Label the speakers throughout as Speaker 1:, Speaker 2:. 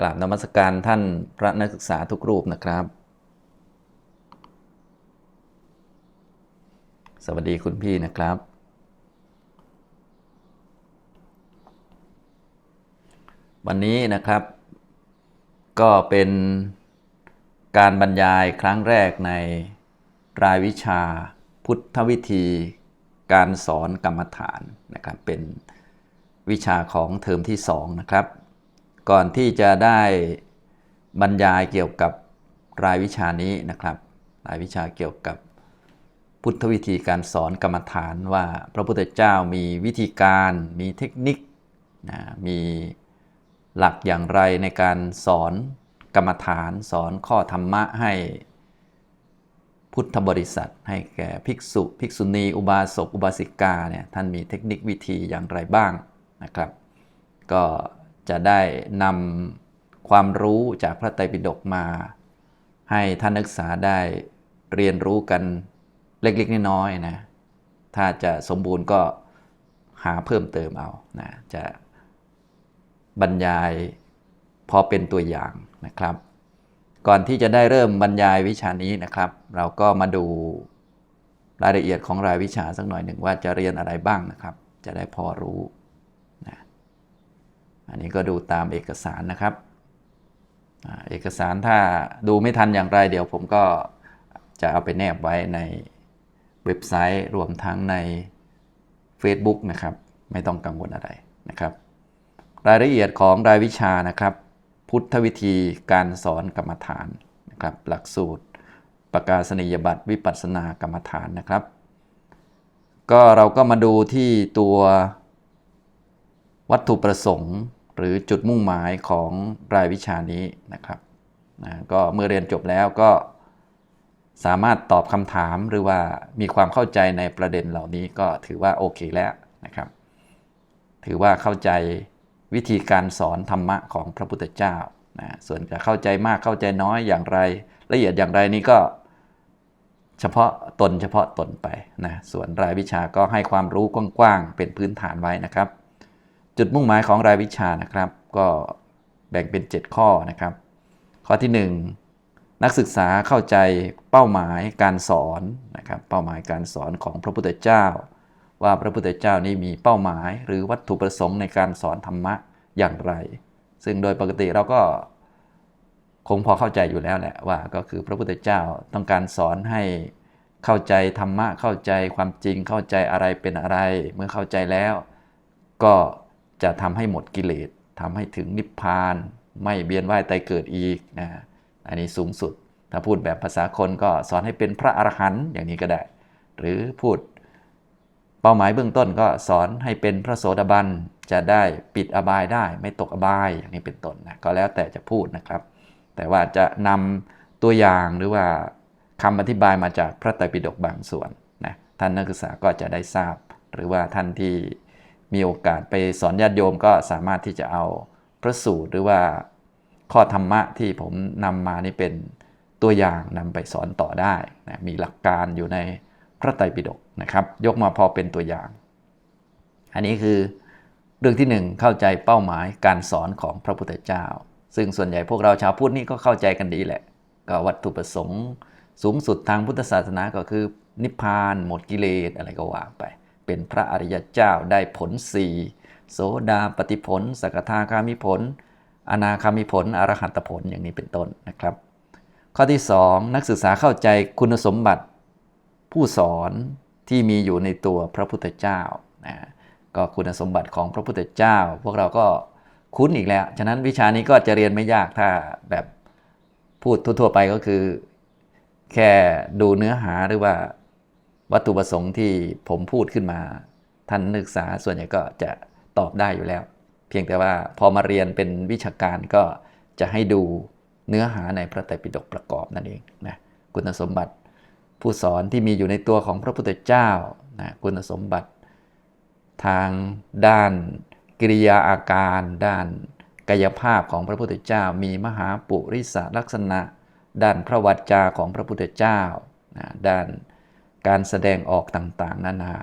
Speaker 1: กราบนมัสการท่านพระนักศึกษาทุกรูปนะครับ สวัสดีคุณพี่นะครับ วันนี้นะครับ ก็เป็นการบรรยายครั้งแรกในรายวิชาพุทธวิธีการสอนกรรมฐานนะครับ เป็นวิชาของเทอมที่ 2 นะครับ ก่อนที่จะได้บรรยายเกี่ยวกับรายวิชานี้นะครับ รายวิชาเกี่ยวกับพุทธวิธีการสอนกรรมฐานว่าพระพุทธเจ้ามีวิธีการมีเทคนิคนะมีหลักอย่างไรในการสอนกรรมฐานสอนข้อธรรมะให้พุทธบริษัท ให้แก่ภิกษุ ภิกษุณี อุบาสกอุบาสิกาเนี่ยท่านมีเทคนิควิธีอย่างไรบ้างนะครับ ก็ จะได้นำความรู้จากพระไตรปิฎกมา ให้ท่านนักศึกษาได้เรียนรู้กันเล็กๆน้อยๆนะ ถ้าจะสมบูรณ์ก็หาเพิ่มเติมเอานะจะบรรยายพอเป็นตัวอย่างนะครับ ก่อนที่จะได้เริ่มบรรยายวิชานี้นะครับ เราก็มาดูรายละเอียดของรายวิชาสักหน่อยหนึ่งว่าจะเรียนอะไรบ้างนะครับ จะได้พอรู้ อันนี้ก็ดูตามเอกสารนะครับ เอกสารถ้าดูไม่ทันอย่างไรเดี๋ยวผมก็จะเอาไปแนบไว้ในเว็บไซต์รวมทั้งใน Facebook นะครับ ไม่ต้องกังวลอะไรนะครับ รายละเอียดของรายวิชานะครับ พุทธวิธีการสอนกรรมฐานนะครับ หลักสูตรประกาศนียบัตรวิปัสสนากรรมฐานนะครับ ก็เราก็มาดูที่ตัววัตถุประสงค์ หรือจุดมุ่งหมายของรายวิชานี้นะครับนะก็เมื่อเรียนจบแล้วก็สามารถตอบคำถามหรือว่ามีความเข้าใจในประเด็นเหล่านี้ก็ถือว่าโอเคแล้วนะครับ ถือว่าเข้าใจวิธีการสอนธรรมะของพระพุทธเจ้านะส่วนจะเข้าใจมากเข้าใจน้อยอย่างไร ละเอียดอย่างไรนี่ก็เฉพาะตนเฉพาะตนไปนะส่วนรายวิชาก็ให้ความรู้กว้างๆเป็นพื้นฐานไว้นะครับ จุดมุ่งหมายของรายวิชานะครับ ก็แบ่งเป็น 7 ข้อนะครับ ข้อที่ 1 นักศึกษาเข้าใจเป้าหมายการสอนนะครับเป้าหมายการสอนของพระพุทธเจ้า ว่าพระพุทธเจ้านี้มีเป้าหมายหรือวัตถุประสงค์ในการสอนธรรมะอย่างไร ซึ่งโดยปกติเราก็คงพอเข้าใจอยู่แล้วแหละว่าก็คือพระพุทธเจ้าต้องการสอนให้เข้าใจธรรมะเข้าใจความจริงเข้าใจอะไรเป็นอะไร เมื่อเข้าใจแล้ว ก็ จะทำให้หมดกิเลสทำให้ถึงนิพพาน ไม่เบียนว่ายตายเกิดอีกนะอันนี้สูงสุด ถ้าพูดแบบภาษาคนก็สอนให้เป็นพระอรหันต์อย่างนี้ก็ได้ หรือพูดเป้าหมายเบื้องต้นก็สอนให้เป็นพระโสดาบันจะได้ปิดอบายได้ ไม่ตกอบายอย่างนี้เป็นต้นนะก็แล้วแต่จะพูดนะครับ แต่ว่าจะนำตัวอย่างหรือว่าคำอธิบายมาจากพระไตรปิฎกบางส่วนนะท่านนักศึกษาก็จะได้ทราบ หรือว่าท่านที่ มีโอกาสไปสอนญาติโยมก็สามารถที่จะเอาพระสูตรหรือว่าข้อธรรมะที่ผมนำมานี่เป็นตัวอย่างนำไปสอนต่อได้นะมีหลักการอยู่ในพระไตรปิฎกนะครับ ยกมาพอเป็นตัวอย่าง อันนี้คือเรื่องที่ 1 เข้าใจเป้าหมายการสอนของพระพุทธเจ้า ซึ่งส่วนใหญ่พวกเราชาวพุทธนี่ก็เข้าใจกันดีแหละ ก็วัตถุประสงค์ สูงสุดทางพุทธศาสนาก็คือนิพพาน หมดกิเลสอะไรก็ว่าไป เป็นพระอริยเจ้าได้ผลสี่โสดาปฏิผล สกทาคามิผล อนาคามิผล อรหันตผลอย่างนี้เป็นต้นนะครับ ข้อที่ 2 นักศึกษาเข้าใจคุณสมบัติผู้สอนที่มีอยู่ในตัวพระพุทธเจ้านะก็คุณสมบัติของพระพุทธเจ้า พวกเราก็คุ้นอีกแล้ว ฉะนั้นวิชานี้ก็จะเรียนไม่ยากถ้าแบบพูดทั่วๆไปก็คือ แค่ดูเนื้อหาหรือว่า วัตถุประสงค์ที่ผมพูดขึ้นมา ท่านนักศึกษาส่วนใหญ่ก็จะตอบได้อยู่แล้ว เพียงแต่ว่าพอมาเรียนเป็นวิชาการก็จะให้ดูเนื้อหาในพระไตรปิฎกประกอบนั่นเองนะคุณสมบัติผู้สอนที่มีอยู่ในตัวของพระพุทธเจ้านะคุณสมบัติ ทางด้านกิริยาอาการ ด้านกายภาพของพระพุทธเจ้า มีมหาปุริสลักษณะ ด้านพระวจจาของพระพุทธเจ้านะด้าน การแสดงออกต่างๆ นานา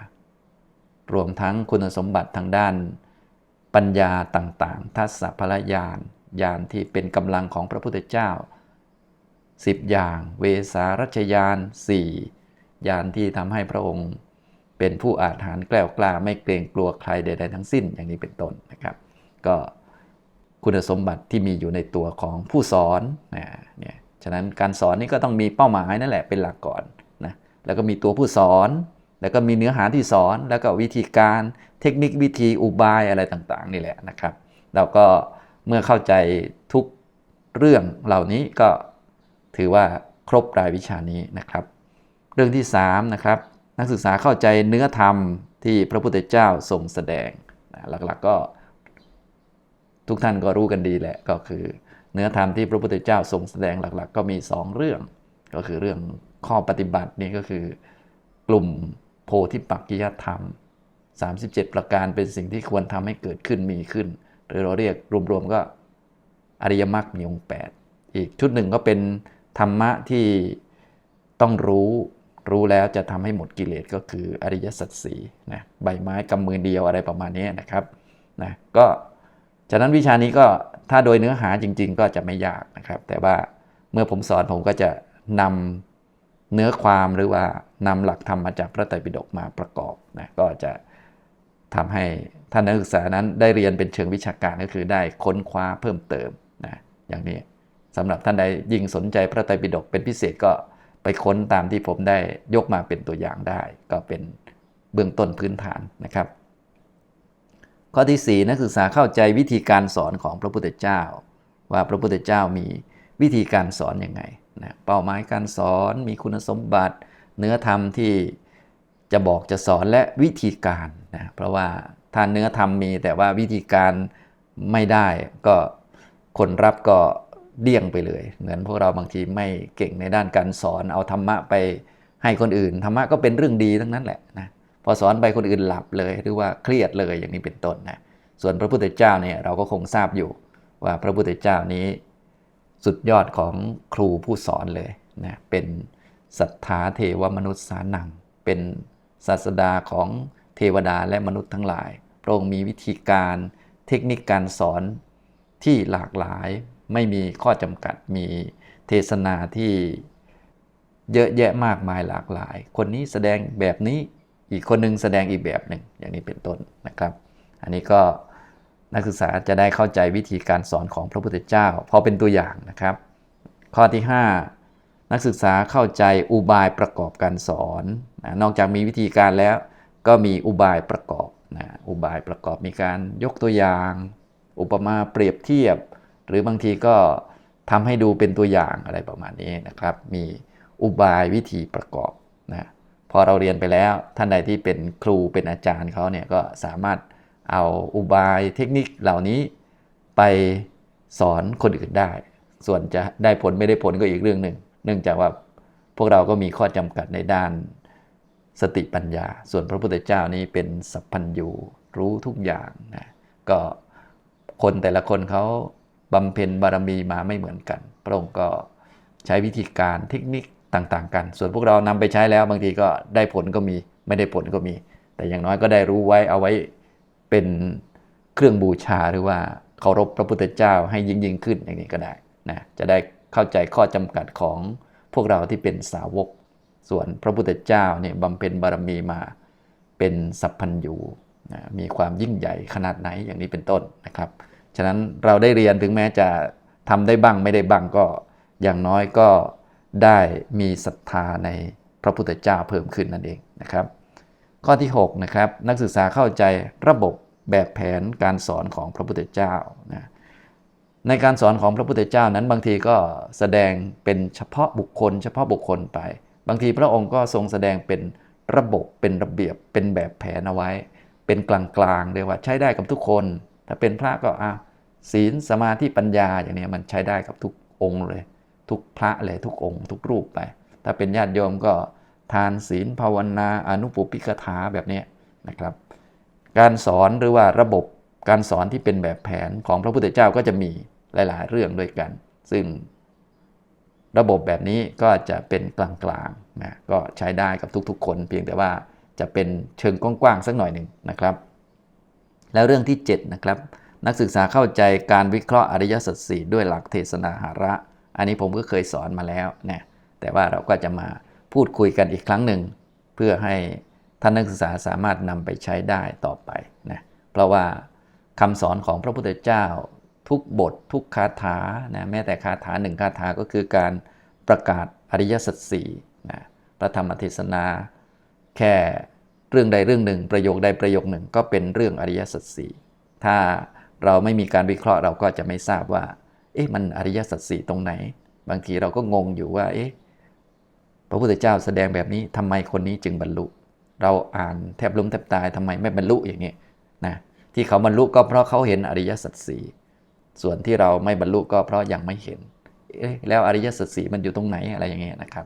Speaker 1: รวมทั้งคุณสมบัติทางด้าน ปัญญาต่างๆ ทัศพลญาณยานที่เป็นกำลังของพระพุทธเจ้า 10 อย่าง เวสารัชยาน4ยานที่ทำให้พระองค์ เป็นผู้อาจหารแกล้วกล้าไม่เกรงกลัวใครใด ๆ ทั้งสิ้นอย่างนี้เป็นต้นนะครับ ก็คุณสมบัติที่มีอยู่ในตัวของผู้สอนนะเนี่ยฉะนั้นการสอนนี่ก็ต้องมีเป้าหมายนั่นแหละเป็นหลักก่อน แล้วก็มีตัวผู้สอน แล้วก็มีเนื้อหาที่สอน แล้วก็วิธีการเทคนิควิธีอุบายอะไรต่างๆ นี่แหละนะครับ เราก็เมื่อเข้าใจทุกเรื่องเหล่านี้ก็ถือว่าครบรายวิชานี้นะครับ เรื่องที่3นะครับนักศึกษาเข้าใจเนื้อธรรมที่พระพุทธเจ้าทรงแสดงหลักๆก็ ทุกท่านก็รู้กันดีแหละก็คือ เนื้อธรรมที่พระพุทธเจ้าทรงแสดงหลัก ๆ ก็มี 2 เรื่อง ก็คือเรื่อง ข้อปฏิบัตินี่ก็คือกลุ่มโพธิปักกิยธรรม 37 ประการเป็นสิ่งที่ควรทำให้เกิดขึ้นมีขึ้น หรือเราเรียกรวมๆก็อริยมรรคมีองค์8อีกชุดหนึ่งก็เป็นธรรมะที่ต้องรู้รู้แล้วจะทำให้หมดกิเลสก็คืออริยสัจสีนะใบไม้กำมือเดียวอะไรประมาณนี้นะครับนะก็จากนั้นวิชานี้ก็ถ้าโดยเนื้อหาจริง ๆ ก็จะไม่ยากนะครับ แต่ว่าเมื่อผมสอนผมก็จะนำ เนื้อความหรือว่านำหลักธรรมมาจากพระไตรปิฎกมาประกอบนะก็จะทำให้ท่านนักศึกษานั้นได้เรียนเป็นเชิงวิชาการก็คือได้ค้นคว้าเพิ่มเติมนะอย่างนี้สำหรับท่านใดยิ่งสนใจพระไตรปิฎกเป็นพิเศษก็ไปค้นตามที่ผมได้ยกมาเป็นตัวอย่างได้ ก็เป็นเบื้องต้นพื้นฐานนะครับ ข้อที่ 4 นักศึกษาเข้าใจวิธีการสอนของพระพุทธเจ้า ว่าพระพุทธเจ้ามีวิธีการสอนอยังไง นะเป้าหมายการสอนมีคุณสมบัติ เนื้อธรรมที่จะบอกจะสอนและวิธีการนะเพราะว่าถ้าเนื้อธรรมมีแต่ว่าวิธีการไม่ได้ก็คนรับก็เดี่ยงไปเลย เหมือนพวกเราบางทีไม่เก่งในด้านการสอนเอาธรรมะไปให้คนอื่นธรรมะก็เป็นเรื่องดีทั้งนั้นแหละนะพอสอนไปคนอื่นหลับเลยหรือว่าเครียดเลยอย่างนี้เป็นต้นนะส่วนพระพุทธเจ้าเนี่ยเราก็คงทราบอยู่ว่าพระพุทธเจ้านี้ สุดยอดของครูผู้สอนเลยนะเป็นศรัทธาเทวมนุษย์สานัง เป็นศาสดาของเทวดาและมนุษย์ทั้งหลาย พระองค์มีวิธีการเทคนิคการสอนที่หลากหลายไม่มีข้อจำกัดมีเทศนาที่เยอะแยะมากมายหลากหลาย คนนี้แสดงแบบนี้อีกคนนึงแสดงอีกแบบหนึ่งอย่างนี้เป็นต้นนะครับ อันนี้ก็ นักศึกษาจะได้เข้าใจวิธีการสอนของพระพุทธเจ้า พอเป็นตัวอย่างนะครับ ข้อที่ 5 นักศึกษาเข้าใจอุบายประกอบการสอนนะนอกจากมีวิธีการแล้ว ก็มีอุบายประกอบนะอุบายประกอบมีการยกตัวอย่าง อุปมาเปรียบเทียบ หรือบางทีก็ทำให้ดูเป็นตัวอย่างอะไรประมาณนี้นะครับ มีอุบายวิธีประกอบนะพอเราเรียนไปแล้วท่านใดที่เป็นครูเป็นอาจารย์เขาเนี่ยก็สามารถ เอาอุบายเทคนิคเหล่านี้ไปสอนคนอื่นได้ ส่วนจะได้ผลไม่ได้ผลก็อีกเรื่องหนึ่ง เนื่องจากว่าพวกเราก็มีข้อจำกัดในด้านสติปัญญา ส่วนพระพุทธเจ้านี้เป็นสัพพัญญูรู้ทุกอย่างนะก็คนแต่ละคนเขาบำเพ็ญบารมีมาไม่เหมือนกัน พระองค์ก็ใช้วิธีการเทคนิคต่างๆ กัน ส่วนพวกเรานำไปใช้แล้วบางทีก็ได้ผลก็มีไม่ได้ผลก็มี แต่อย่างน้อยก็ได้รู้ไว้เอาไว้ เป็นเครื่องบูชาหรือว่าเคารพพระพุทธเจ้าให้ยิ่งยิ่งขึ้นอย่างนี้ก็ได้นะจะได้เข้าใจข้อจำกัดของพวกเราที่เป็นสาวก ส่วนพระพุทธเจ้าเนี่ยบำเพ็ญบารมีมาเป็นสัพพัญญูนะมีความยิ่งใหญ่ขนาดไหนอย่างนี้เป็นต้นนะครับ ฉะนั้นเราได้เรียนถึงแม้จะทำได้บ้างไม่ได้บ้างก็อย่างน้อยก็ได้มีศรัทธาในพระพุทธเจ้าเพิ่มขึ้นนั่นเองนะครับ ข้อที่6นะครับนักศึกษาเข้าใจระบบแบบแผนการสอนของพระพุทธเจ้านะในการสอนของพระพุทธเจ้านั้นบางทีก็แสดงเป็นเฉพาะบุคคล เฉพาะบุคคลไป บางทีพระองค์ก็ทรงแสดงเป็นระบบเป็นระเบียบเป็นแบบแผนเอาไว้ เป็นกลางๆเรียกว่าใช้ได้กับทุกคน ถ้าเป็นพระก็อะศีลสมาธิปัญญาอย่างนี้มันใช้ได้กับทุกองค์เลย ทุกพระเลยทุกองค์ ทุกรูปไป ถ้าเป็นญาติโยมก็ ทานศีลภาวนาอนุปุปิกถาแบบนี้นะครับ การสอนหรือว่าระบบการสอนที่เป็นแบบแผนของพระพุทธเจ้าก็จะมีหลาย ๆ เรื่องด้วยกัน ซึ่งระบบแบบนี้ก็จะเป็นกลางๆนะก็ใช้ได้กับทุกๆ คน เพียงแต่ว่าจะเป็นเชิงกว้างๆสักหน่อยหนึ่งนะครับ แล้วเรื่องที่ 7 นะครับ นักศึกษาเข้าใจการวิเคราะห์อริยสัจสี่ด้วยหลักเทศนาหาระ อันนี้ผมก็เคยสอนมาแล้วนะแต่ว่าเราก็จะมา พูดคุยกันอีกครั้งหนึ่ง เพื่อให้ท่านนักศึกษาสามารถนำไปใช้ได้ต่อไปนะเพราะว่าคำสอนของพระพุทธเจ้าทุกบททุกคาถานะแม้แต่คาถาหนึ่งคาถาก็คือการประกาศอริยสัจสี่นะพระธรรมเทศนา แค่เรื่องใดเรื่องหนึ่ง ประโยคใดประโยคหนึ่งก็เป็นเรื่องอริยสัจสี่ถ้าเราไม่มีการวิเคราะห์เราก็จะไม่ทราบว่า เอ๊ะมันอริยสัจสี่ตรงไหน บางทีเราก็งงอยู่ว่า เอ๊ะ พระพุทธเจ้าแสดงแบบนี้ทำไมคนนี้จึงบรรลุ เราอ่านแทบล้มแทบตายทำไมไม่บรรลุอย่างนี้นะที่เขาบรรลุก็เพราะเขาเห็นอริยสัจสี่ส่วนที่เราไม่บรรลุก็เพราะยังไม่เห็นเอ๊ะแล้วอริยสัจสี่มันอยู่ตรงไหนอะไรอย่างเงี้ยนะครับ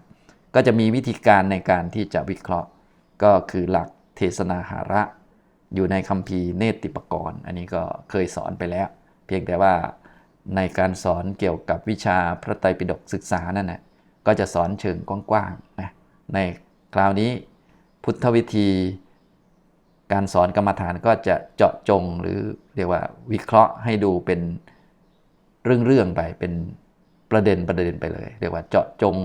Speaker 1: ก็จะมีวิธีการในการที่จะวิเคราะห์ ก็คือหลักเทศนาหาระ อยู่ในคัมภีร์เนติปกรณ์ อันนี้ก็เคยสอนไปแล้ว เพียงแต่ว่าในการสอนเกี่ยวกับวิชาพระไตรปิฎกศึกษานั่นนะ ก็จะสอนเชิงกว้างๆนะในคราวนี้พุทธวิธี การสอนกรรมฐานก็จะเจาะจงหรือเรียกว่าวิเคราะห์ให้ดูเป็นเรื่องๆไปเป็นประเด็นประเด็นไปเลย เรียกว่าเจาะจง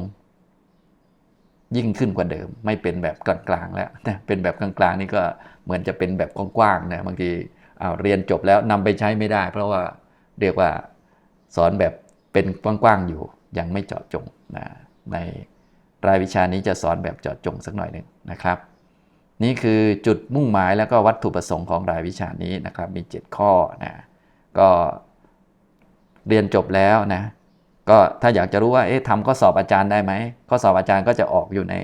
Speaker 1: ยิ่งขึ้นกว่าเดิม ไม่เป็นแบบกลางๆแล้วนะเป็นแบบกลางๆนี่ก็เหมือนจะเป็นแบบกว้างๆนะบางทีเอาเรียนจบแล้วนำไปใช้ไม่ได้ เพราะว่าเรียกว่าสอนแบบเป็นกว้างๆอยู่ยังไม่เจาะจงนะ ในรายวิชานี้จะสอนแบบเจาะจงสักหน่อยหนึ่งนะครับ นี่คือจุดมุ่งหมายแล้วก็วัตถุประสงค์ของรายวิชานี้นะครับมี 7 ข้อนะก็เรียนจบแล้วนะก็ถ้าอยากจะรู้ว่าเอ๊ะทำข้อสอบอาจารย์ได้ไหมข้อสอบอาจารย์ก็จะออกอยู่ใน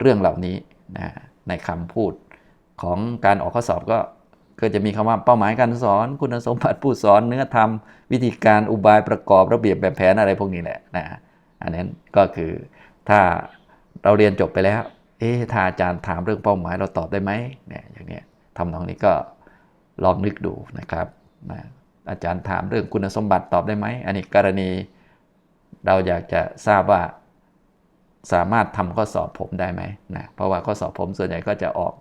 Speaker 1: เรื่องเหล่านี้นะในคำพูดของการออกข้อสอบก็ก็จะมีคำว่าเป้าหมายการสอน คุณสมบัติผู้สอนเนื้อธรรม วิธีการอุบายประกอบระเบียบแบบแผนอะไรพวกนี้แหละนะ อันนั้นก็คือถ้าเราเรียนจบไปแล้ว เอ๊ะถ้าอาจารย์ถามเรื่องเป้าหมายเราตอบได้ไหมเนี่ยอย่างเนี้ยทำตรงนี้ก็ลองนึกดูนะครับนะอาจารย์ถามเรื่องคุณสมบัติตอบได้ไหม อันนี้กรณีเราอยากจะทราบว่าสามารถทำข้อสอบผมได้ไหมนะ เพราะว่าข้อสอบผมส่วนใหญ่ก็จะออก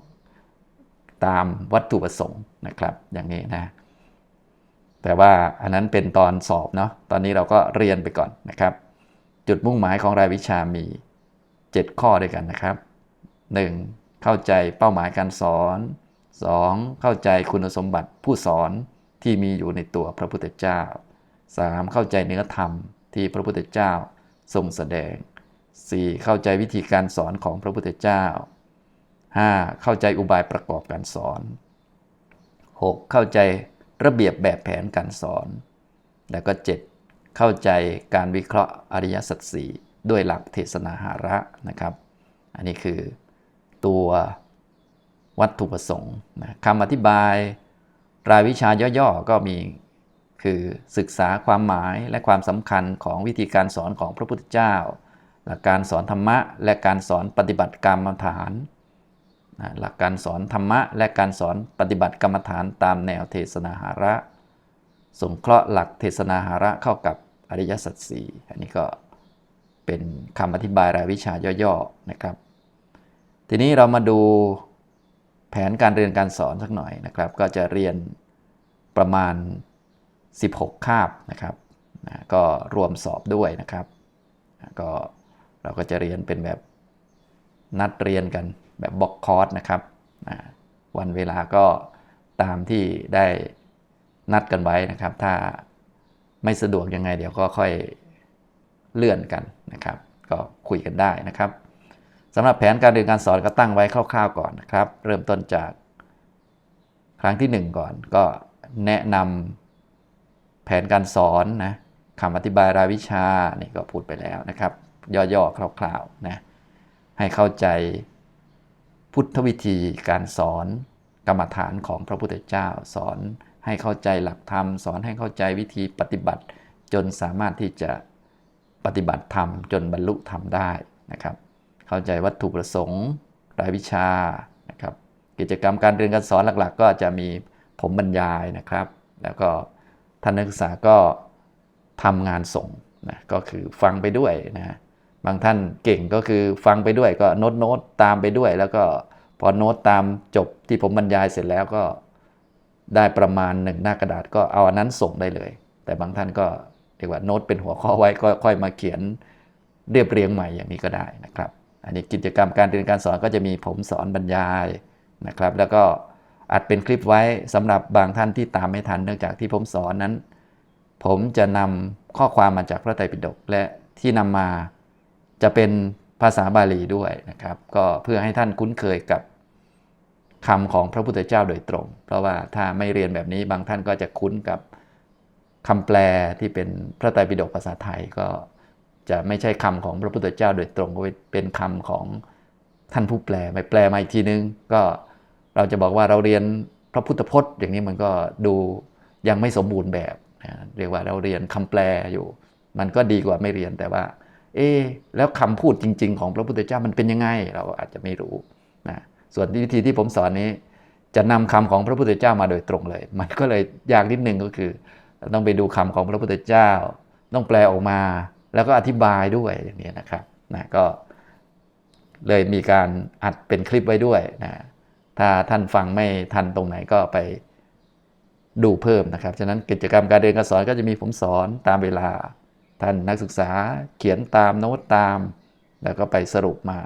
Speaker 1: ตามวัตถุประสงค์นะครับ อย่างนี้นะ แต่ว่าอันนั้นเป็นตอนสอบเนาะ ตอนนี้เราก็เรียนไปก่อนนะครับ จุดมุ่งหมายของรายวิชามี 7 ข้อด้วยกันนะครับ 1. เข้าใจเป้าหมายการสอน 2. เข้าใจคุณสมบัติผู้สอนที่มีอยู่ในตัวพระพุทธเจ้า 3. เข้าใจเนื้อธรรมที่พระพุทธเจ้าทรงแสดง 4. เข้าใจวิธีการสอนของพระพุทธเจ้า 5. เข้าใจอุบายประกอบการสอน 6. เข้าใจระเบียบแบบแผนการสอน แล้วก็ 7. เข้าใจการวิเคราะห์อริยสัจสี่ด้วยหลักเทศนาหาระนะครับ อันนี้คือตัววัตถุประสงค์นะคำอธิบาย รายวิชาย่อๆ ก็มีคือศึกษาความหมายและความสำคัญของวิธีการสอนของพระพุทธเจ้า หลักการสอนธรรมะ และการสอนปฏิบัติกรรมฐานหลักการสอนธรรมะ และการสอนปฏิบัติกรรมฐานตามแนวเทศนาหาระ สงเคราะห์หลักเทศนาหาระเข้ากับอริยสัจสี่อันนี้ก็เป็นคำอธิบายรายวิชาย่อๆนะครับ ทีนี้เรามาดูแผนการเรียนการสอนสักหน่อยนะครับ ก็จะเรียนประมาณ 16 คาบนะครับนะก็รวมสอบด้วยนะครับนะก็เราก็จะเรียนเป็นแบบนัดเรียนกันแบบบล็อกคอร์สนะครับนะวันเวลาก็ตามที่ได้ นัดกันไว้นะครับ ถ้าไม่สะดวกยังไง เดี๋ยวก็ค่อยเลื่อนกันนะครับ ก็คุยกันได้นะครับสำหรับแผนการเรียนการสอนก็ตั้งไว้คร่าวๆก่อนนะครับ เริ่มต้นจากครั้งที่ 1 ก่อน ก็แนะนำแผนการสอนนะคำอธิบายรายวิชานี่ก็พูดไปแล้วนะครับ ย่อๆคร่าวๆนะให้เข้าใจพุทธวิธีการสอนกรรมฐานของพระพุทธเจ้าสอน ให้เข้าใจหลักธรรม สอนให้เข้าใจวิธีปฏิบัติ จนสามารถที่จะปฏิบัติธรรม จนบรรลุธรรมได้นะครับ เข้าใจวัตถุประสงค์รายวิชานะครับ กิจกรรมการเรียนการสอนหลักๆ ก็จะมีผมบรรยายนะครับ แล้วก็ท่านนักศึกษาก็ทำงานส่งนะก็คือฟังไปด้วยนะบางท่านเก่งก็คือฟังไปด้วยก็โน้ตโน้ตตามไปด้วย แล้วก็พอโน้ตตามจบที่ผมบรรยายเสร็จแล้วก็ ได้ประมาณหนึ่งหน้ากระดาษก็เอาอันนั้นส่งได้เลย แต่บางท่านก็เรียกว่าโน้ตเป็นหัวข้อไว้ก็ค่อยมาเขียนเรียบเรียงใหม่อย่างนี้ก็ได้นะครับ อันนี้กิจกรรมการเรียนการสอนก็จะมีผมสอนบรรยายนะครับ แล้วก็อัดเป็นคลิปไว้สำหรับบางท่านที่ตามไม่ทันเนื่องจากที่ผมสอนนั้น ผมจะนำข้อความมาจากพระไตรปิฎกและที่นำมาจะเป็นภาษาบาลีด้วยนะครับ ก็เพื่อให้ท่านคุ้นเคยกับ คำของพระพุทธเจ้าโดยตรง เพราะว่าถ้าไม่เรียนแบบนี้บางท่านก็จะคุ้นกับคำแปลที่เป็นพระไตรปิฎกภาษาไทยก็จะไม่ใช่คำของพระพุทธเจ้าโดยตรงก็เป็นคำของท่านผู้แปลไปแปลมาอีกทีนึง ก็เราจะบอกว่าเราเรียนพระพุทธพจน์ อย่างนี้มันก็ดูยังไม่สมบูรณ์แบบนะเรียกว่าเราเรียนคำแปลอยู่ มันก็ดีกว่าไม่เรียนแต่ว่า เอ๊แล้วคำพูดจริง ๆ ของพระพุทธเจ้ามันเป็นยังไง เราอาจจะไม่รู้ ส่วนวิธีที่ผมสอนนี้ จะนำคำของพระพุทธเจ้ามาโดยตรงเลย มันก็เลยยากนิดนึงก็คือ ต้องไปดูคำของพระพุทธเจ้า ต้องแปลออกมา แล้วก็อธิบายด้วยอย่างนี้นะครับนะก็เลยมีการอัดเป็นคลิปไว้ด้วยนะถ้าท่านฟังไม่ทันตรงไหนก็ไปดูเพิ่มนะครับ ฉะนั้นกิจกรรมการเรียนการสอนก็จะมีผมสอนตามเวลา ท่านนักศึกษาเขียนตามโน้ตตาม แล้วก็ไปสรุปมา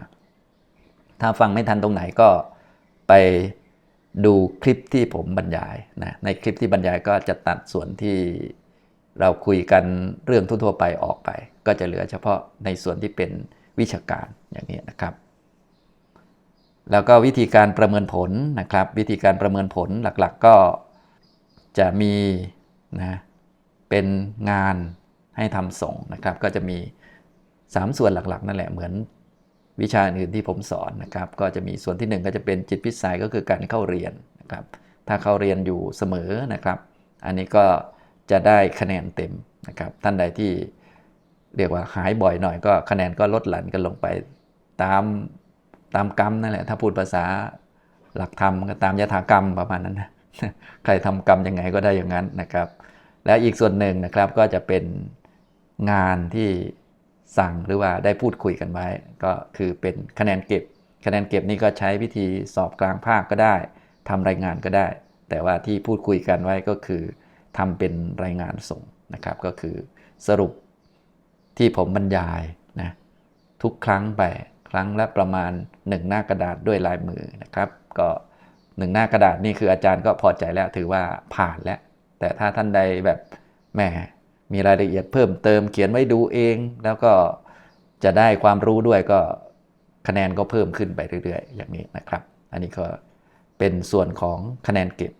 Speaker 1: ถ้าฟังไม่ทันตรงไหนก็ไปดูคลิปที่ผมบรรยายนะในคลิปที่บรรยายก็จะตัดส่วนที่เราคุยกันเรื่องทั่วๆไปออกไป ก็จะเหลือเฉพาะในส่วนที่เป็นวิชาการอย่างนี้นะครับ แล้วก็วิธีการประเมินผลนะครับ วิธีการประเมินผลหลักๆก็จะมีนะเป็นงานให้ทำส่งนะครับ ก็จะมี 3 ส่วนหลักๆ นั่นแหละเหมือน วิชาอื่นที่ผมสอนนะครับก็จะมีส่วนที่ 1 ก็จะเป็นจิตพิสัยก็คือการเข้าเรียนนะครับถ้าเข้าเรียนอยู่เสมอนะครับ อันนี้ก็จะได้คะแนนเต็มนะครับท่านใดที่เรียกว่าหายบ่อยหน่อยก็คะแนนก็ลดหลั่นกันลงไปตามตามกรรมนั่นแหละถ้าพูดภาษาหลักธรรมก็ตามยถากรรมประมาณนั้นนะใครทำกรรมยังไงก็ได้อย่างนั้นนะครับ และอีกส่วนหนึ่งนะครับก็จะเป็นงานที่ สั่งหรือว่าได้พูดคุยกันไว้ ก็คือเป็นคะแนนเก็บ คะแนนเก็บนี่ก็ใช้วิธีสอบกลางภาคก็ได้ทำรายงานก็ได้ แต่ว่าที่พูดคุยกันไว้ก็คือทำเป็นรายงานส่งนะครับ ก็คือสรุปที่ผมบรรยายนะทุกครั้งไปครั้งละประมาณ 1 หน้ากระดาษด้วยลายมือนะครับ ก็หนึ่งหน้ากระดาษนี่คืออาจารย์ก็พอใจแล้วถือว่าผ่านแล้ว แต่ถ้าท่านใดแบบแหม มีรายละเอียดเพิ่มเติมเขียนไว้ดูเอง แล้วก็จะได้ความรู้ด้วยก็คะแนนก็เพิ่มขึ้นไปเรื่อย ๆ อย่างนี้นะครับ อันนี้ก็เป็นส่วนของคะแนนเก็บ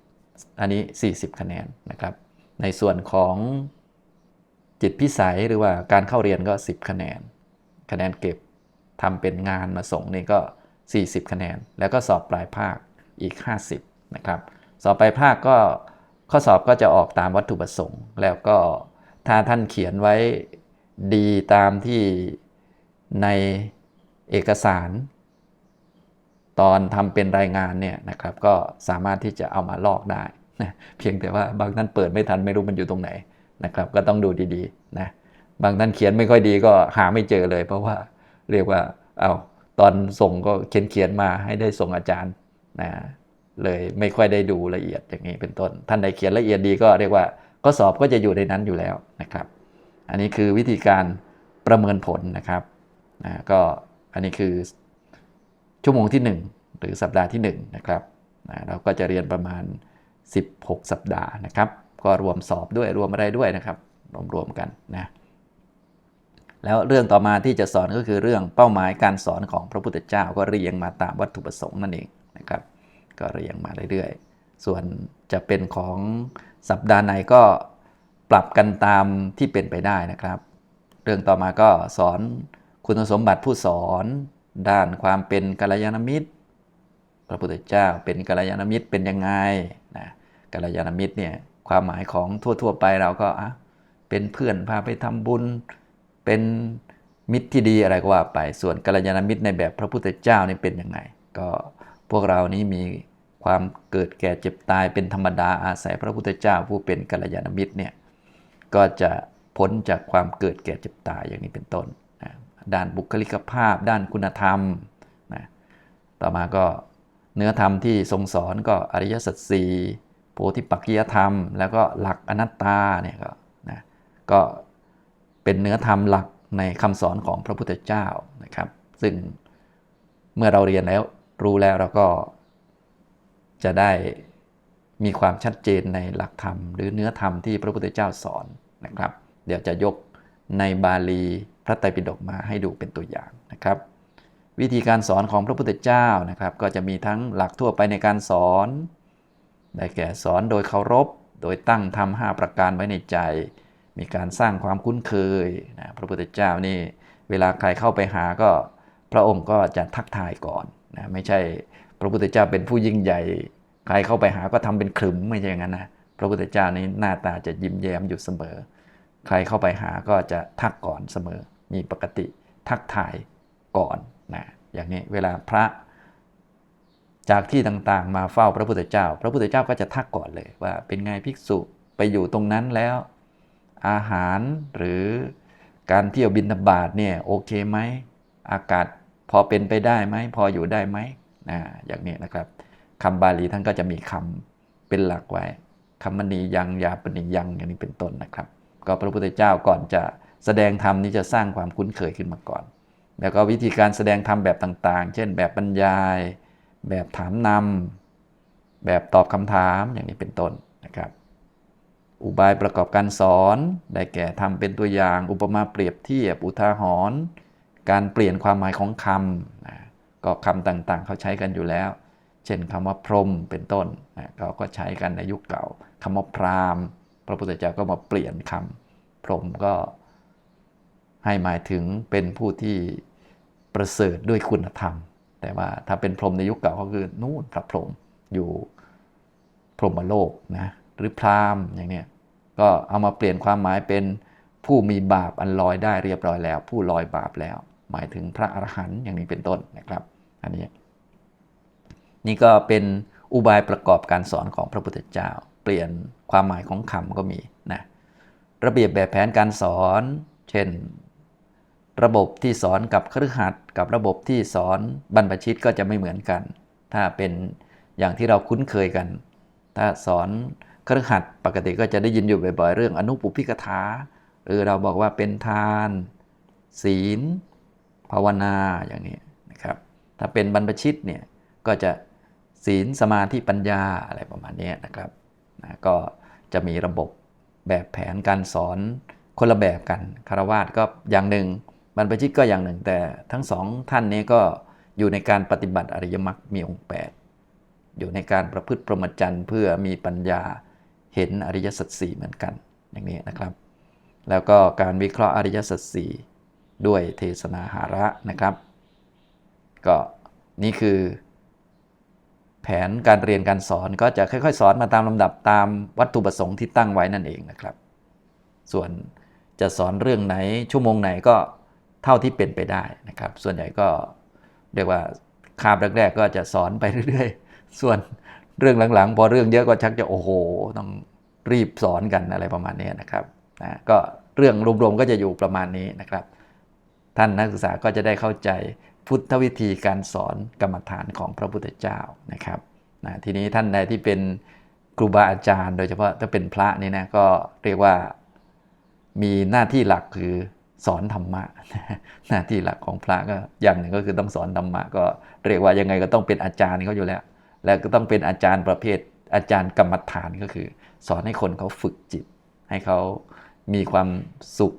Speaker 1: อันนี้ 40 คะแนนนะครับ ในส่วนของจิตพิสัยหรือว่าการเข้าเรียนก็ 10 คะแนน คะแนนเก็บทำเป็นงานมาส่งนี่ก็ 40 คะแนน แล้วก็สอบปลายภาคอีก 50 นะครับ สอบปลายภาคก็ข้อสอบก็จะออกตามวัตถุประสงค์ แล้วก็ ถ้าท่านเขียนไว้ดีตามที่ในเอกสาร ตอนทำเป็นรายงานเนี่ยนะครับ ก็สามารถที่จะเอามาลอกได้นะเพียงแต่ว่าบางท่านเปิดไม่ทันไม่รู้มันอยู่ตรงไหนนะครับ ก็ต้องดูดีๆนะบางท่านเขียนไม่ค่อยดีก็หาไม่เจอเลย เพราะว่าเรียกว่าเอาตอนส่งก็เขียนเขียนมาให้ได้ส่งอาจารย์นะเลยไม่ค่อยได้ดูละเอียดอย่างนี้เป็นต้น ท่านใดเขียนละเอียดดีก็เรียกว่า ข้อสอบก็จะอยู่ในนั้นอยู่แล้วนะครับ อันนี้คือวิธีการประเมินผลนะครับนะก็อันนี้คือชั่วโมงที่ 1 หรือสัปดาห์ที่1นะครับนะเราก็จะเรียนประมาณ 16 สัปดาห์นะครับ ก็รวมสอบด้วยรวมอะไรด้วยนะครับรวมๆกันนะแล้วเรื่องต่อมาที่จะสอนก็คือเรื่องเป้าหมายการสอนของพระพุทธเจ้าก็เรียงมาตามวัตถุประสงค์นั่นเองนะครับ ก็เรียงมาเรื่อยๆ ส่วนจะเป็นของสัปดาห์ไหนก็ปรับกันตามที่เป็นไปได้นะครับ เรื่องต่อมาก็สอนคุณสมบัติผู้สอน ด้านความเป็นกัลยาณมิตร พระพุทธเจ้าเป็นกัลยาณมิตรเป็นยังไงนะกัลยาณมิตรเนี่ยความหมายของทั่ว ๆ ไปเราก็อะเป็นเพื่อนพาไปทำบุญ เป็นมิตรที่ดีอะไรก็ว่าไปส่วนกัลยาณมิตรในแบบพระพุทธเจ้านี่เป็นยังไงก็พวกเรานี้มี ความเกิดแก่เจ็บตายเป็นธรรมดาอาศัยพระพุทธเจ้าผู้เป็นกัลยาณมิตรเนี่ยก็จะพ้นจากความเกิดแก่เจ็บตายอย่างนี้เป็นต้นนะด้านบุคลิกภาพ ด้านคุณธรรมนะต่อมาก็เนื้อธรรมที่ทรงสอนก็อริยสัจสี่โพธิปักกิยธรรม แล้วก็หลักอนัตตาเนี่ยก็นะก็เป็นเนื้อธรรมหลักในคำสอนของพระพุทธเจ้านะครับ ซึ่งเมื่อเราเรียนแล้วรู้แล้วเราก็ จะได้มีความชัดเจนในหลักธรรม หรือเนื้อธรรมที่พระพุทธเจ้าสอนนะครับ เดี๋ยวจะยกในบาลีพระไตรปิฎกมาให้ดูเป็นตัวอย่างนะครับ วิธีการสอนของพระพุทธเจ้านะครับ ก็จะมีทั้งหลักทั่วไปในการสอน ได้แก่สอนโดยเคารพ โดยตั้งทำห้าประการไว้ในใจ มีการสร้างความคุ้นเคยนะพระพุทธเจ้านี่เวลาใครเข้าไปหาก็พระองค์ก็จะทักทายก่อนนะไม่ใช่ พระพุทธเจ้าเป็นผู้ยิ่งใหญ่ ใครเข้าไปหาก็ทำเป็นขรึมไม่ใช่อย่างนั้นนะพระพุทธเจ้านี่หน้าตาจะยิ้มแย้มอยู่เสมอ ใครเข้าไปหาก็จะทักก่อนเสมอ มีปกติทักทายก่อนนะอย่างนี้เวลาพระจากที่ต่างๆ มาเฝ้าพระพุทธเจ้า พระพุทธเจ้าก็จะทักก่อนเลยว่าเป็นไงภิกษุไปอยู่ตรงนั้นแล้ว อาหารหรือการเที่ยวบินทบาทเนี่ยโอเคไหมอากาศพอเป็นไปได้ไหมพออยู่ได้ไหม นะอย่างนี้นะครับคำบาลีท่านก็จะมีคำเป็นหลักไว้คำมณียังยาปณียังอย่างนี้เป็นต้นนะครับ ก็พระพุทธเจ้าก่อนจะแสดงธรรมนี้จะสร้างความคุ้นเคยขึ้นมาก่อน แล้วก็วิธีการแสดงธรรมแบบต่าง ๆ เช่น แบบบรรยาย แบบถามนำแบบตอบคำถามอย่างนี้เป็นต้นนะครับ อุบายประกอบการสอนได้แก่ทำเป็นตัวอย่าง อุปมาเปรียบเทียบอุทาหรณ์การเปลี่ยนความหมายของคำนะ ก็คำต่างๆ เขาใช้กันอยู่แล้ว เช่นคำว่าพรหมเป็นต้นนะเขาก็ใช้กันในยุคเก่าคำว่าพราหมณ์ พระพุทธเจ้าก็มาเปลี่ยนคำพรหมก็ให้หมายถึงเป็นผู้ที่ประเสริฐด้วยคุณธรรม แต่ว่าถ้าเป็นพรหมในยุคเก่าก็คือนู่นพระพรหมอยู่พรหมโลกนะหรือพราหมณ์อย่างเนี้ยก็เอามาเปลี่ยนความหมายเป็นผู้มีบาปอันลอยได้เรียบร้อยแล้ว ผู้ลอยบาปแล้ว หมายถึงพระอรหันต์อย่างนี้เป็นต้นนะครับ อันนี้ นี่ก็เป็นอุบายประกอบการสอนของพระพุทธเจ้า เปลี่ยนความหมายของคำก็มีนะระเบียบแบบแผนการสอน เช่น ระบบที่สอนกับครือขัดกับระบบที่สอนบรรพชิตก็จะไม่เหมือนกัน ถ้าเป็นอย่างที่เราคุ้นเคยกัน ถ้าสอนครือขัดปกติก็จะได้ยินอยู่บ่อยๆ เรื่องอนุปุพิกถาหรือเราบอกว่าเป็นทาน ศีล ภาวนาอย่างนี้นะครับ ถ้าเป็นบรรพชิตเนี่ยก็จะศีลสมาธิปัญญาอะไรประมาณนี้นะครับนะก็จะมีระบบแบบแผนการสอนคนละแบบกันคารวาสก็อย่างหนึ่งบรรพชิตก็อย่างหนึ่ง แต่ทั้งสองท่านนี้ก็อยู่ในการปฏิบัติอริยมรรคมีองค์ 8 อยู่ในการประพฤติพรหมจรรย์เพื่อมีปัญญาเห็นอริยสัจสี่เหมือนกันอย่างนี้นะครับ แล้วก็การวิเคราะห์อริยสัจสี่ ด้วยเทศนาหาระนะครับ ก็นี่คือ แผนการเรียนการสอนก็จะค่อยๆ สอนมาตามลำดับตามวัตถุประสงค์ที่ตั้งไว้นั่นเองนะครับ ส่วนจะสอนเรื่องไหนชั่วโมงไหนก็เท่าที่เป็นไปได้นะครับ ส่วนใหญ่ก็เรียกว่าคาบแรกๆก็จะสอนไปเรื่อยๆ ส่วนเรื่องหลังๆ พอเรื่องเยอะก็ชักจะโอ้โห ต้องรีบสอนกันอะไรประมาณนี้นะครับนะก็เรื่องรวมๆก็จะอยู่ประมาณนี้นะครับ ท่านนักศึกษาก็จะได้เข้าใจพุทธวิธีการสอนกรรมฐานของพระพุทธเจ้านะครับนะทีนี้ท่านใดที่เป็นครูบาอาจารย์ โดยเฉพาะถ้าเป็นพระนี่นะก็เรียกว่ามีหน้าที่หลักคือสอนธรรมะ หน้าที่หลักของพระก็อย่างหนึ่งก็คือต้องสอนธรรมะก็เรียกว่ายังไงก็ต้องเป็นอาจารย์เขาอยู่แล้ว แล้วก็ต้องเป็นอาจารย์ประเภทอาจารย์กรรมฐานก็คือ สอนให้คนเขาฝึกจิต ให้เขามีความสุข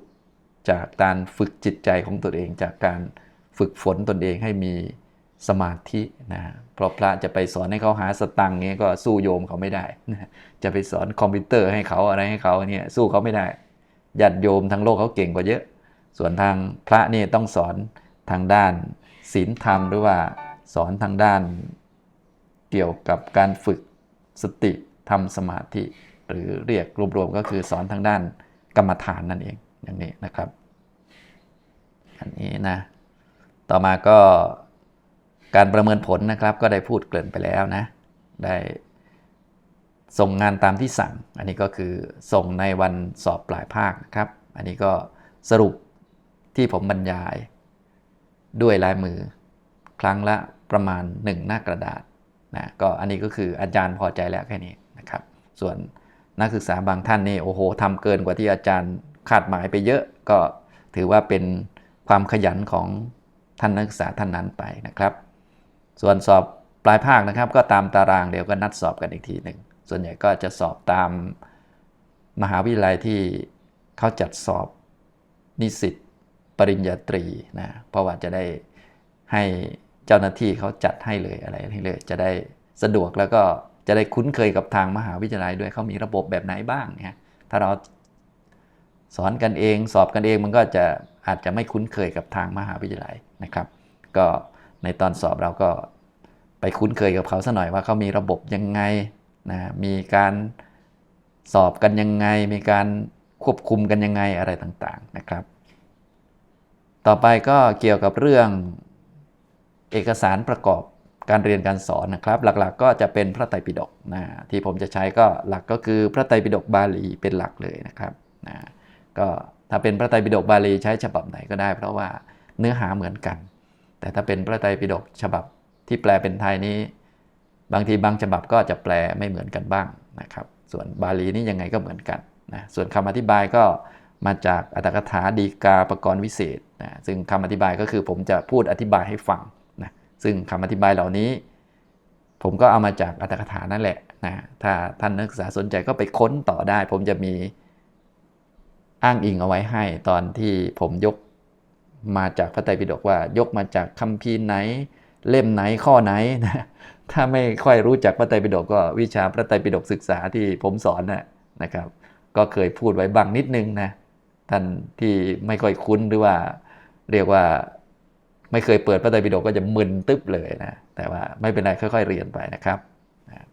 Speaker 1: จากการฝึกจิตใจของตนเอง จากการฝึกฝนตนเองให้มีสมาธินะเพราะพระจะไปสอนให้เขาหาสตังเงี้ยก็สู้โยมเขาไม่ได้นะจะไปสอนคอมพิวเตอร์ให้เขาอะไรให้เขาเนี่ยสู้เขาไม่ได้ญาติโยมทั้งโลกเขาเก่งกว่าเยอะ ส่วนทางพระนี่ต้องสอนทางด้านศีลธรรมหรือว่าสอนทางด้านเกี่ยวกับการฝึกสติทำสมาธิ หรือเรียกรวมๆก็คือสอนทางด้านกรรมฐานนั่นเองอย่างนี้นะครับ อันนี้นะ ต่อมาก็การประเมินผลนะครับ ก็ได้พูดเกริ่นไปแล้วนะ ได้ส่งงานตามที่สั่ง อันนี้ก็คือส่งในวันสอบปลายภาคนะครับ อันนี้ก็สรุปที่ผมบรรยายด้วยลายมือ ครั้งละประมาณ 1 หน้ากระดาษนะก็อันนี้ก็คืออาจารย์พอใจแล้วแค่นี้นะครับ ส่วนนักศึกษาบางท่านนี่โอ้โหทำเกินกว่าที่อาจารย์คาดหมายไปเยอะก็ถือว่าเป็น ความขยันของท่านนักศึกษาท่านนั้นไปนะครับ ส่วนสอบปลายภาคนะครับ ก็ตามตารางเดี๋ยวก็นัดสอบกันอีกทีหนึ่งส่วนใหญ่ก็จะสอบตามมหาวิทยาลัยที่เขาจัดสอบนิสิตปริญญาตรีนะเพราะว่าจะได้ให้เจ้าหน้าที่เขาจัดให้เลยอะไรให้เลย จะได้สะดวกแล้วก็จะได้คุ้นเคยกับทางมหาวิทยาลัยด้วยเขามีระบบแบบไหนบ้างเนี่ยถ้าเราสอนกันเองสอบกันเองมันก็จะ อาจจะไม่คุ้นเคยกับทางมหาวิทยาลัยนะครับ ก็ในตอนสอบเราก็ไปคุ้นเคยกับเขาซะหน่อยว่าเขามีระบบยังไงนะมีการสอบกันยังไง มีการควบคุมกันยังไงอะไรต่างๆนะครับ ต่อไปก็เกี่ยวกับเรื่องเอกสารประกอบการเรียนการสอนนะครับ หลักๆก็จะเป็นพระไตรปิฎกนะที่ผมจะใช้ก็หลักก็คือพระไตรปิฎกบาลีเป็นหลักเลยนะครับนะก็ ถ้าเป็นพระไตรปิฎกบาลีใช้ฉบับไหนก็ได้ เพราะว่าเนื้อหาเหมือนกัน แต่ถ้าเป็นพระไตรปิฎกฉบับที่แปลเป็นไทยนี้ บางทีบางฉบับก็จะแปลไม่เหมือนกันบ้างนะครับ ส่วนบาลีนี่ยังไงก็เหมือนกันนะส่วนคำอธิบายก็มาจากอัตถกถาดีกาประกรณ์วิเศษนะซึ่งคำอธิบายก็คือผมจะพูดอธิบายให้ฟังนะซึ่งคำอธิบายเหล่านี้ ผมก็เอามาจากอัตถกถานั่นแหละนะถ้าท่านนักศึกษาสนใจก็ไปค้นต่อได้ ผมจะมี อ้างอิงเอาไว้ให้ตอนที่ผมยกมาจากพระไตรปิฎกว่ายกมาจากคัมภีร์ไหน เล่มไหนข้อไหนนะถ้าไม่ค่อยรู้จักพระไตรปิฎกก็วิชาพระไตรปิฎกศึกษาที่ผมสอนนะนะครับ ก็เคยพูดไว้บางนิดนึงนะท่านที่ไม่ค่อยคุ้นหรือว่าเรียกว่าไม่เคยเปิดพระไตรปิฎกก็จะมึนตึ๊บเลยนะแต่ว่าไม่เป็นไรค่อย ๆ เรียนไปนะครับ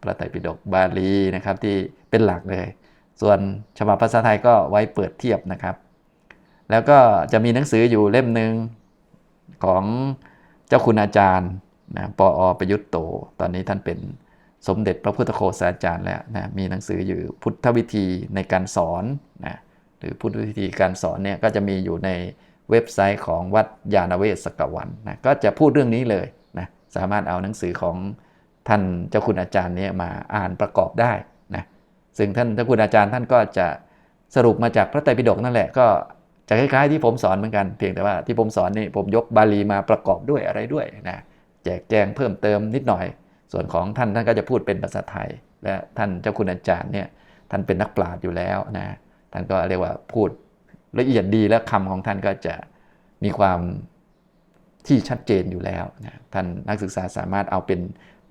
Speaker 1: พระไตรปิฎกบาลีนะครับที่เป็นหลักเลย ส่วนฉบับภาษาไทยก็ไว้เปิดเทียบนะครับ แล้วก็จะมีหนังสืออยู่เล่มหนึ่งของเจ้าคุณอาจารย์นะปออประยุทธ์โต ตอนนี้ท่านเป็นสมเด็จพระพุทธโฆษาจารย์แล้วนะมีหนังสืออยู่พุทธวิธีในการสอนนะหรือพุทธวิธีการสอนเนี่ยก็จะมีอยู่ในเว็บไซต์ของวัดยาณเวศกวันนะก็จะพูดเรื่องนี้เลยนะสามารถเอาหนังสือของท่านเจ้าคุณอาจารย์เนี่ยมาอ่านประกอบได้ ซึ่งท่านเจ้าคุณอาจารย์ท่านก็จะสรุปมาจากพระไตรปิฎกนั่นแหละ ก็จะคล้ายๆ ที่ผมสอนเหมือนกัน เพียงแต่ว่าที่ผมสอนนี่ผมยกบาลีมาประกอบด้วยอะไรด้วยนะแจกแจงเพิ่มเติมนิดหน่อย ส่วนของท่านท่านก็จะพูดเป็นภาษาไทย และท่านเจ้าคุณอาจารย์เนี่ยท่านเป็นนักปราชญ์อยู่แล้วนะท่านก็เรียกว่าพูดละเอียดดีและคำของท่านก็จะมีความที่ชัดเจนอยู่แล้วนะท่านนักศึกษาสามารถเอาเป็น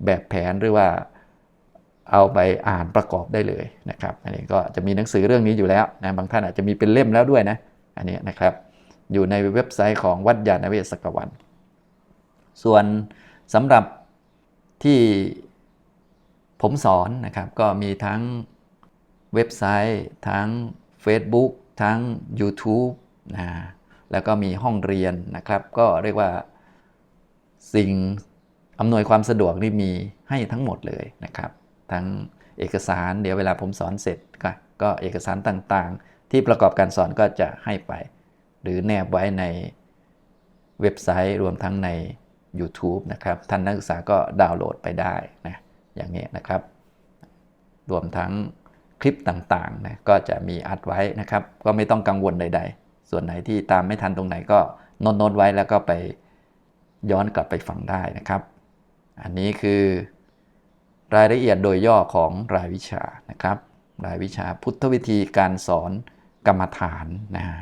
Speaker 1: แบบแผนหรือว่า เอาไปอ่านประกอบได้เลยนะครับ อันนี้ก็จะมีหนังสือเรื่องนี้อยู่แล้วนะบางท่านอาจจะมีเป็นเล่มแล้วด้วยนะอันนี้นะครับอยู่ในเว็บไซต์ของวัดยาณเวศกวัน ส่วนสำหรับที่ผมสอนนะครับก็มีทั้งเว็บไซต์ ทั้ง Facebook ทั้ง YouTube นะแล้วก็มีห้องเรียนนะครับ ก็เรียกว่าสิ่งอำนวยความสะดวกนี่มีให้ทั้งหมดเลยนะครับ ทั้งเอกสารเดี๋ยวเวลาผมสอนเสร็จก็ก็เอกสารต่างๆ ที่ประกอบการสอนก็จะให้ไป หรือแนบไว้ในเว็บไซต์รวมทั้งใน YouTube นะครับ ท่านนักศึกษาก็ดาวน์โหลดไปได้นะอย่างนี้นะครับ รวมทั้งคลิปต่างๆนะก็จะมีอัดไว้นะครับ ก็ไม่ต้องกังวลใด ๆ ส่วนไหนที่ตามไม่ทันตรงไหนก็โน้ตๆไว้แล้วก็ไปย้อนกลับไปฟังได้นะครับ อันนี้คือ รายละเอียดโดยย่อของรายวิชานะครับ รายวิชาพุทธวิธีการสอนกรรมฐานนะฮะ